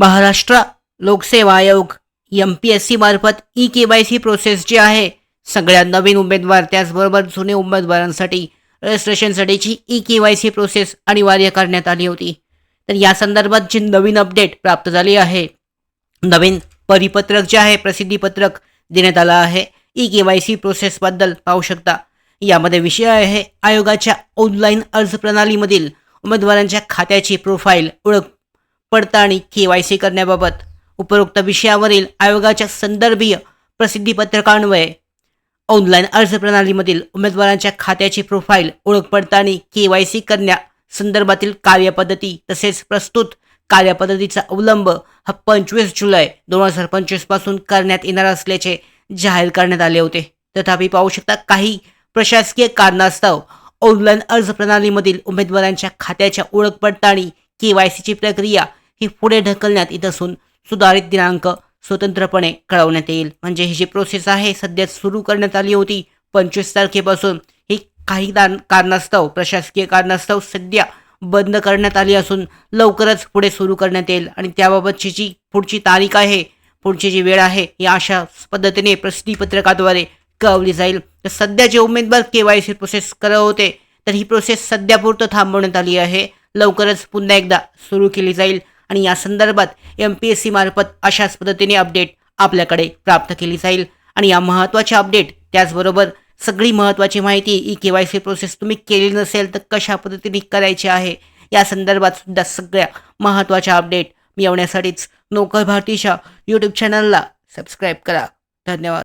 महाराष्ट्र लोकसेवा आयोग M P S C मार्फत E K Y C process जी आहे. सगळ्या नवीन उमेदवार त्याचबरोबर जुने उमेदवारांसाठी रजिस्ट्रेशनसाठीची E K Y C process अनिवार्य करण्यात आली होती. तर या संदर्भात जी नवीन अपडेट प्राप्त झाली आहे नवीन परिपत्रक जे आहे प्रसिद्धीपत्रक देण्यात आलं आहे. ई के वाय सी प्रोसेसबद्दल पाहू शकता. यामध्ये विषय आहे आयोगाच्या ऑनलाईन अर्ज प्रणालीमधील उमेदवारांच्या खात्याची प्रोफाईल ओळख पडताळणी के वाय सी करण्याबाबत. उपरोक्त विषयावरील आयोगाच्या संदर्भीय प्रसिद्धीपत्रकान्वये ऑनलाईन अर्ज प्रणालीमधील उमेदवारांच्या खात्याची प्रोफाईल ओळख पडताळणी के वाय सी करण्या संदर्भातील कार्यपद्धती तसेच प्रस्तुत कार्यपद्धतीचा अवलंब हा पंचवीस जुलै दोन हजार पंचवीसपासून करण्यात येणार असल्याचे जाहीर करण्यात आले होते. तथापि पाहू शकता काही प्रशासकीय कारणास्तव ऑनलाईन अर्ज प्रणालीमधील उमेदवारांच्या खात्याच्या ओळख पडताळणी के वाय सीची प्रक्रिया ही पुढे ढकलण्यात येत असून सुधारित दिनांक स्वतंत्रपणे कळवण्यात येईल. म्हणजे ही जी प्रोसेस आहे सध्या सुरू करण्यात आली होती पंचवीस तारखेपासून ही काही कारणास्तव प्रशासकीय कारणास्तव सध्या बंद करण्यात आली असून लवकरच पुढे सुरू करण्यात येईल. आणि त्याबाबतची जी पुढची तारीख आहे पुढची जी वेळ आहे ही अशा पद्धतीने प्रसिद्धीपत्रकाद्वारे कळवली जाईल. तर सध्या जे उमेदवार के वाय सी प्रोसेस करत होते तर ही प्रोसेस सध्यापुरतं थांबवण्यात आली आहे. लवकरच पुन्हा एकदा सुरू केली जाईल. आणि या संदर्भात एम पी एस सी मार्फत अशाच पद्धतीने अपडेट आपल्याकडे प्राप्त केली जाईल. आणि या महत्त्वाच्या अपडेट त्याचबरोबर सगळी महत्त्वाची माहिती E K Y C process तुम्ही केली नसेल तर कशा पद्धतीने करायची आहे या संदर्भात सुद्धा सगळ्या महत्त्वाच्या अपडेट मिळवण्यासाठीच नोकर भारतीच्या यूट्यूब चॅनलला सबस्क्राईब करा. धन्यवाद.